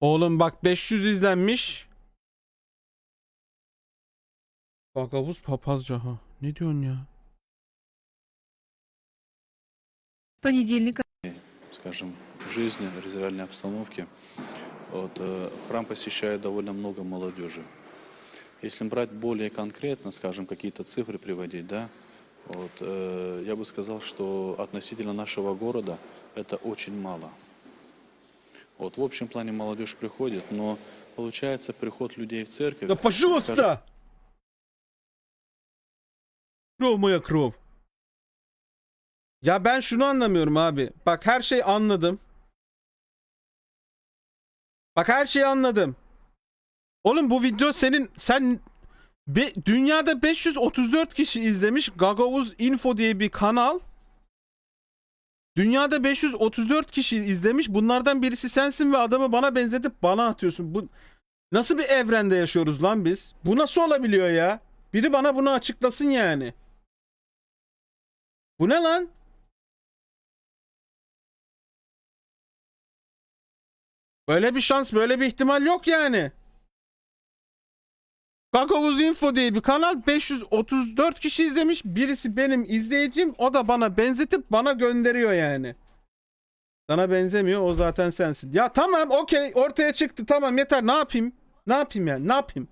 Oğlum bak 500 izlenmiş. Gagavuz papazca ha. Ne diyorsun ya? понедельника скажем, жизни, реальной обстановки, вот, э, храм посещает довольно много молодежи. Если брать более конкретно, скажем, какие-то цифры приводить, да, вот, э, я бы сказал, что относительно нашего города это очень мало. Вот, в общем плане молодежь приходит, но получается приход людей в церковь. Да пожалуйста! скажем, Krov mu ya krov? Ya ben şunu anlamıyorum abi. Bak her şey anladım. Bak her şeyi anladım. Oğlum bu video senin sen Be- dünyada 534 kişi izlemiş Gagavuz Info diye bir kanal. Dünyada 534 kişi izlemiş. Bunlardan birisi sensin ve adamı bana benzetip bana atıyorsun. Bu nasıl bir evrende yaşıyoruz lan biz? Bu nasıl olabiliyor ya? Biri bana bunu açıklasın yani. Bu ne lan? Böyle bir şans, böyle bir ihtimal yok yani. Kakavuz Info diye bir kanal 534 kişi izlemiş. Birisi benim izleyicim. O da bana benzetip bana gönderiyor yani. Sana benzemiyor. O zaten sensin. Ya tamam okey ortaya çıktı. Tamam yeter. Ne yapayım? Ne yapayım yani? Ne yapayım?